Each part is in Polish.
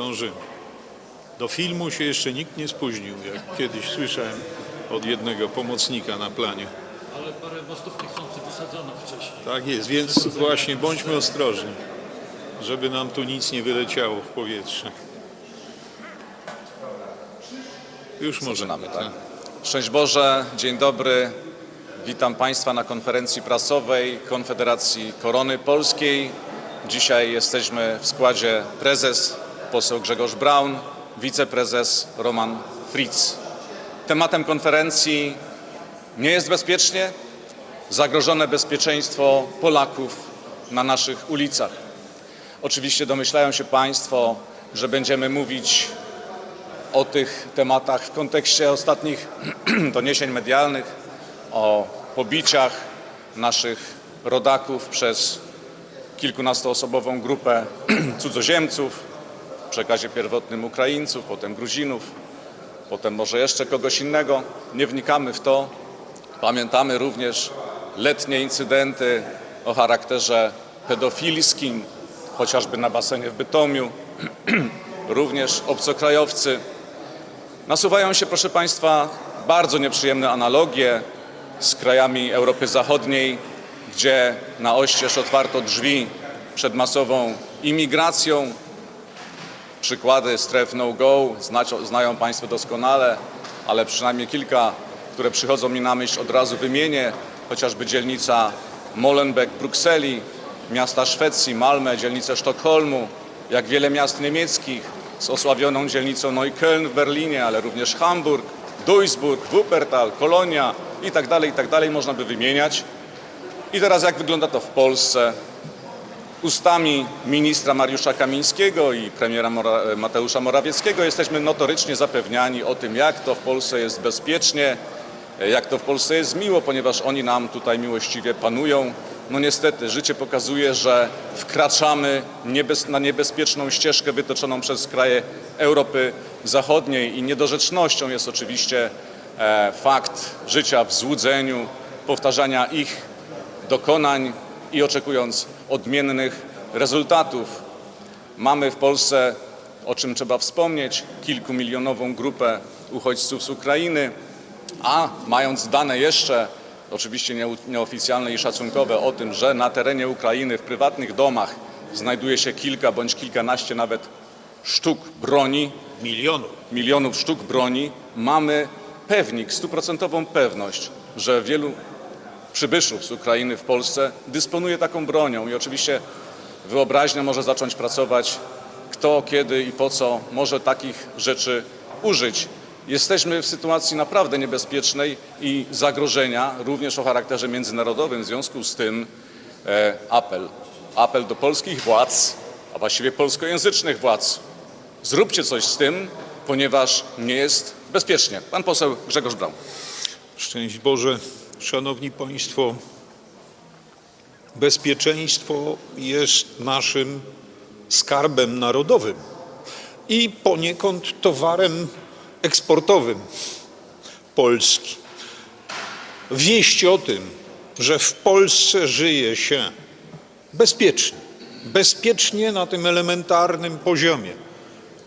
zdążymy. Do filmu się jeszcze nikt nie spóźnił, jak kiedyś słyszałem od jednego pomocnika na planie. Ale parę mostów niechcący wysadzono wcześniej. Tak jest, więc właśnie bądźmy ostrożni, żeby nam tu nic nie wyleciało w powietrze. Już możemy, tak? tak? Szczęść Boże, dzień dobry. Witam Państwa na konferencji prasowej Konfederacji Korony Polskiej. Dzisiaj jesteśmy w składzie prezes, poseł Grzegorz Braun, wiceprezes Roman Fritz. Tematem konferencji nie jest bezpiecznie, zagrożone bezpieczeństwo Polaków na naszych ulicach. Oczywiście domyślają się Państwo, że będziemy mówić o tych tematach w kontekście ostatnich doniesień medialnych, o pobiciach naszych rodaków przez kilkunastoosobową grupę cudzoziemców, przekazie pierwotnym Ukraińców, potem Gruzinów, potem może jeszcze kogoś innego. Nie wnikamy w to. Pamiętamy również letnie incydenty o charakterze pedofilskim, chociażby na basenie w Bytomiu, również obcokrajowcy. Nasuwają się, proszę Państwa, bardzo nieprzyjemne analogie z krajami Europy Zachodniej, gdzie na oścież otwarto drzwi przed masową imigracją. Przykłady stref no-go znają Państwo doskonale, ale przynajmniej kilka, które przychodzą mi na myśl, od razu wymienię. Chociażby dzielnica Molenbeek Brukseli, miasta Szwecji, Malmę, dzielnicę Sztokholmu, jak wiele miast niemieckich z osławioną dzielnicą Neukölln w Berlinie, ale również Hamburg, Duisburg, Wuppertal, Kolonia i tak dalej, i tak dalej, można by wymieniać. I teraz jak wygląda to w Polsce? Ustami ministra Mariusza Kamińskiego i premiera Mora Mateusza Morawieckiego jesteśmy notorycznie zapewniani o tym, jak to w Polsce jest bezpiecznie, jak to w Polsce jest miło, ponieważ oni nam tutaj miłościwie panują. No niestety, życie pokazuje, że wkraczamy niebez, na niebezpieczną ścieżkę wytoczoną przez kraje Europy Zachodniej i niedorzecznością jest oczywiście e, fakt życia w złudzeniu, powtarzania ich dokonań i oczekując odmiennych rezultatów. Mamy w Polsce, o czym trzeba wspomnieć, kilkumilionową grupę uchodźców z Ukrainy, a mając dane jeszcze, oczywiście nie- nieoficjalne i szacunkowe o tym, że na terenie Ukrainy w prywatnych domach znajduje się kilka bądź kilkanaście nawet sztuk broni, Milionów. milionów sztuk broni, mamy pewnik, stuprocentową pewność, że wielu przybyszów z Ukrainy w Polsce dysponuje taką bronią i oczywiście wyobraźnia może zacząć pracować, kto, kiedy i po co może takich rzeczy użyć. Jesteśmy w sytuacji naprawdę niebezpiecznej i zagrożenia, również o charakterze międzynarodowym. W związku z tym e, apel, apel do polskich władz, a właściwie polskojęzycznych władz. Zróbcie coś z tym, ponieważ nie jest bezpiecznie. Pan poseł Grzegorz Braun. Szczęść Boże, Szanowni Państwo, bezpieczeństwo jest naszym skarbem narodowym i poniekąd towarem eksportowym Polski. Wieść o tym, że w Polsce żyje się bezpiecznie, bezpiecznie na tym elementarnym poziomie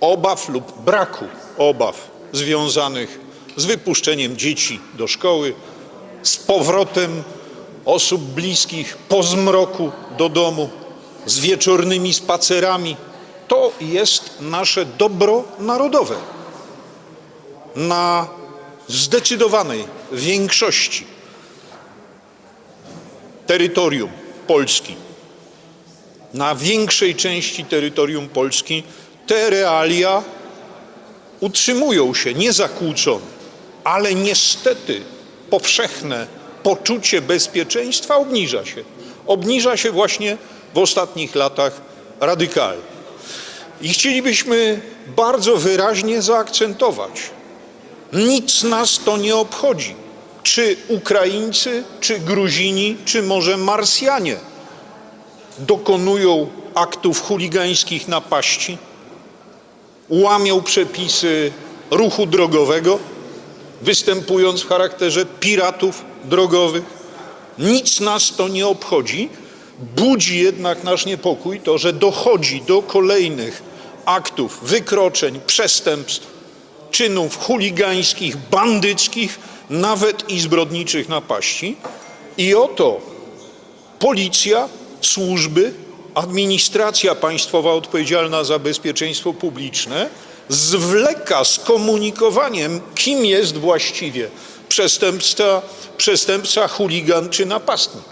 obaw lub braku obaw związanych z wypuszczeniem dzieci do szkoły, z powrotem osób bliskich po zmroku do domu, z wieczornymi spacerami. To jest nasze dobro narodowe. Na zdecydowanej większości terytorium Polski na większej części terytorium Polski te realia utrzymują się niezakłócone, ale niestety powszechne poczucie bezpieczeństwa obniża się. Obniża się właśnie w ostatnich latach radykalnie. I chcielibyśmy bardzo wyraźnie zaakcentować, nic nas to nie obchodzi, czy Ukraińcy, czy Gruzini, czy może Marsjanie dokonują aktów chuligańskich napaści, łamią przepisy ruchu drogowego, występując w charakterze piratów drogowych. Nic nas to nie obchodzi. Budzi jednak nasz niepokój to, że dochodzi do kolejnych aktów, wykroczeń, przestępstw, czynów chuligańskich, bandyckich, nawet i zbrodniczych napaści. I oto policja, służby, administracja państwowa odpowiedzialna za bezpieczeństwo publiczne zwleka z komunikowaniem, kim jest właściwie przestępca, przestępca chuligan czy napastnik.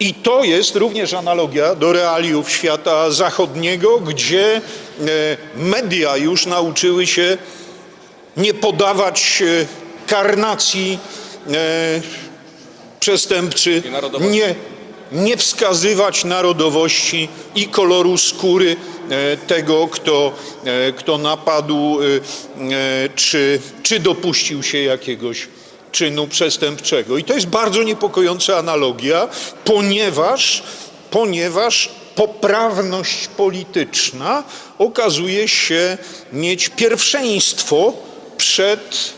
I to jest również analogia do realiów świata zachodniego, gdzie e, media już nauczyły się nie podawać e, karnacji e, przestępcy, nie, nie wskazywać narodowości i koloru skóry e, tego, kto, e, kto napadł, e, czy, czy dopuścił się jakiegoś czynu przestępczego. I to jest bardzo niepokojąca analogia, ponieważ, ponieważ poprawność polityczna okazuje się mieć pierwszeństwo przed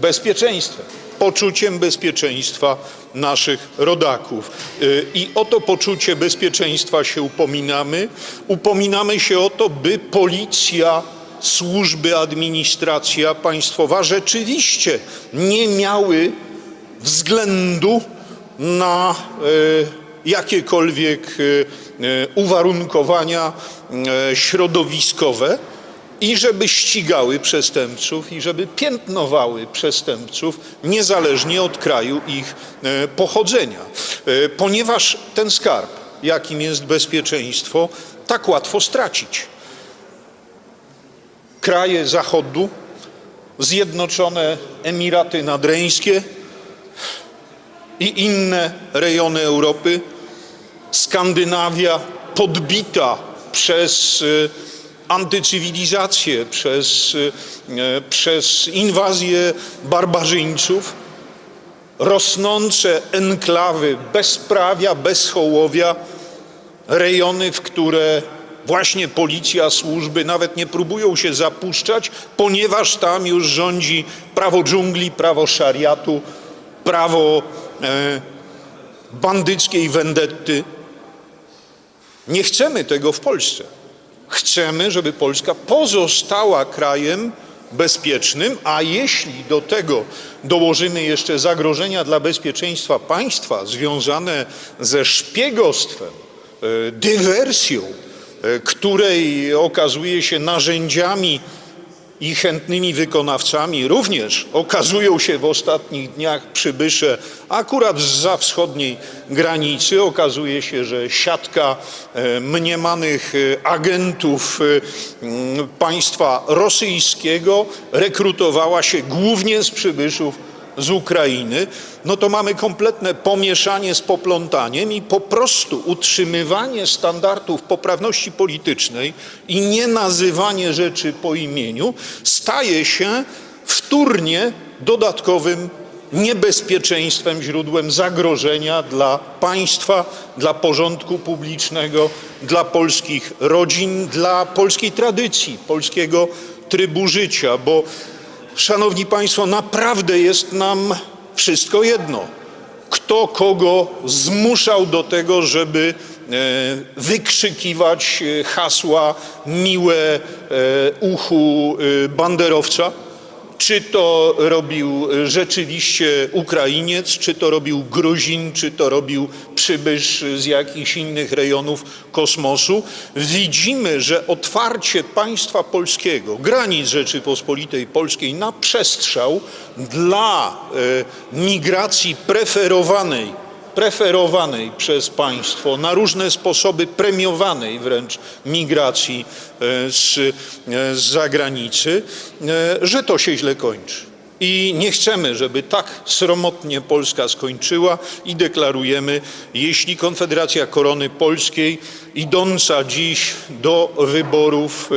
bezpieczeństwem, poczuciem bezpieczeństwa naszych rodaków. Y, I o to poczucie bezpieczeństwa się upominamy. Upominamy się o to, by policja, służby, administracja państwowa rzeczywiście nie miały względu na e, jakiekolwiek e, uwarunkowania środowiskowe i żeby ścigały przestępców i żeby piętnowały przestępców niezależnie od kraju ich e, pochodzenia. E, Ponieważ ten skarb, jakim jest bezpieczeństwo, tak łatwo stracić. Kraje Zachodu, Zjednoczone Emiraty Nadreńskie i inne rejony Europy, Skandynawia podbita przez y, antycywilizację, przez, e, przez inwazję barbarzyńców, rosnące enklawy bezprawia, bezhołowia, rejony, w które właśnie policja, służby nawet nie próbują się zapuszczać, ponieważ tam już rządzi prawo dżungli, prawo szariatu, prawo e, bandyckiej wendetty. Nie chcemy tego w Polsce. Chcemy, żeby Polska pozostała krajem bezpiecznym, a jeśli do tego dołożymy jeszcze zagrożenia dla bezpieczeństwa państwa związane ze szpiegostwem, e, dywersją, e, której okazuje się narzędziami i chętnymi wykonawcami również okazują się w ostatnich dniach przybysze akurat zza wschodniej granicy. Okazuje się, że siatka e, mniemanych e, agentów e, państwa rosyjskiego rekrutowała się głównie z przybyszów z Ukrainy, no to mamy kompletne pomieszanie z poplątaniem i po prostu utrzymywanie standardów poprawności politycznej i nie nazywanie rzeczy po imieniu staje się wtórnie dodatkowym niebezpieczeństwem, źródłem zagrożenia dla państwa, dla porządku publicznego, dla polskich rodzin, dla polskiej tradycji, polskiego trybu życia, bo Szanowni Państwo, naprawdę jest nam wszystko jedno. Kto kogo zmuszał do tego, żeby e, wykrzykiwać e, hasła miłe e, uchu banderowca? Czy to robił rzeczywiście Ukrainiec, czy to robił Gruzin, czy to robił przybysz z jakichś innych rejonów kosmosu? Widzimy, że otwarcie państwa polskiego, granic Rzeczypospolitej Polskiej na przestrzał dla e, migracji preferowanej preferowanej przez państwo, na różne sposoby premiowanej wręcz migracji e, z, e, z zagranicy, e, że to się źle kończy. I nie chcemy, żeby tak sromotnie Polska skończyła i deklarujemy, jeśli Konfederacja Korony Polskiej idąca dziś do wyborów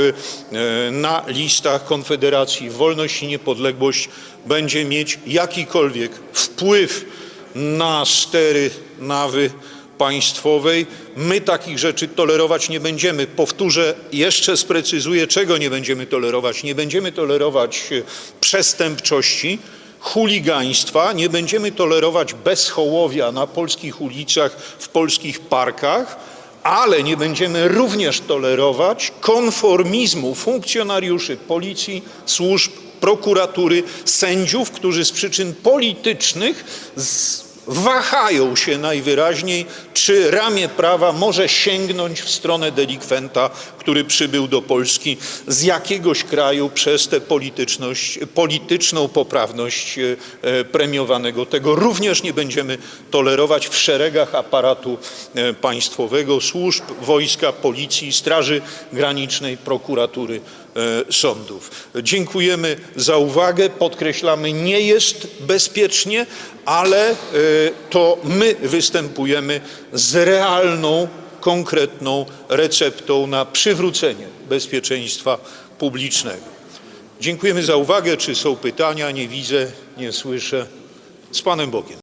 na listach Konfederacji Wolność i Niepodległość będzie mieć jakikolwiek wpływ na stery nawy państwowej. My takich rzeczy tolerować nie będziemy. Powtórzę, jeszcze sprecyzuję, czego nie będziemy tolerować. Nie będziemy tolerować e, przestępczości, chuligaństwa, nie będziemy tolerować bezhołowia na polskich ulicach, w polskich parkach, ale nie będziemy również tolerować konformizmu funkcjonariuszy policji, służb, prokuratury, sędziów, którzy z przyczyn politycznych wahają się najwyraźniej, czy ramię prawa może sięgnąć w stronę delikwenta, który przybył do Polski z jakiegoś kraju przez tę polityczną poprawność e, premiowanego. Tego również nie będziemy tolerować w szeregach aparatu e, państwowego, służb, wojska, policji, straży granicznej, prokuratury, sądów. Dziękujemy za uwagę. Podkreślamy, nie jest bezpiecznie, ale e, to my występujemy z realną, konkretną receptą na przywrócenie bezpieczeństwa publicznego. Dziękujemy za uwagę. Czy są pytania? Nie widzę, nie słyszę. Z Panem Bogiem.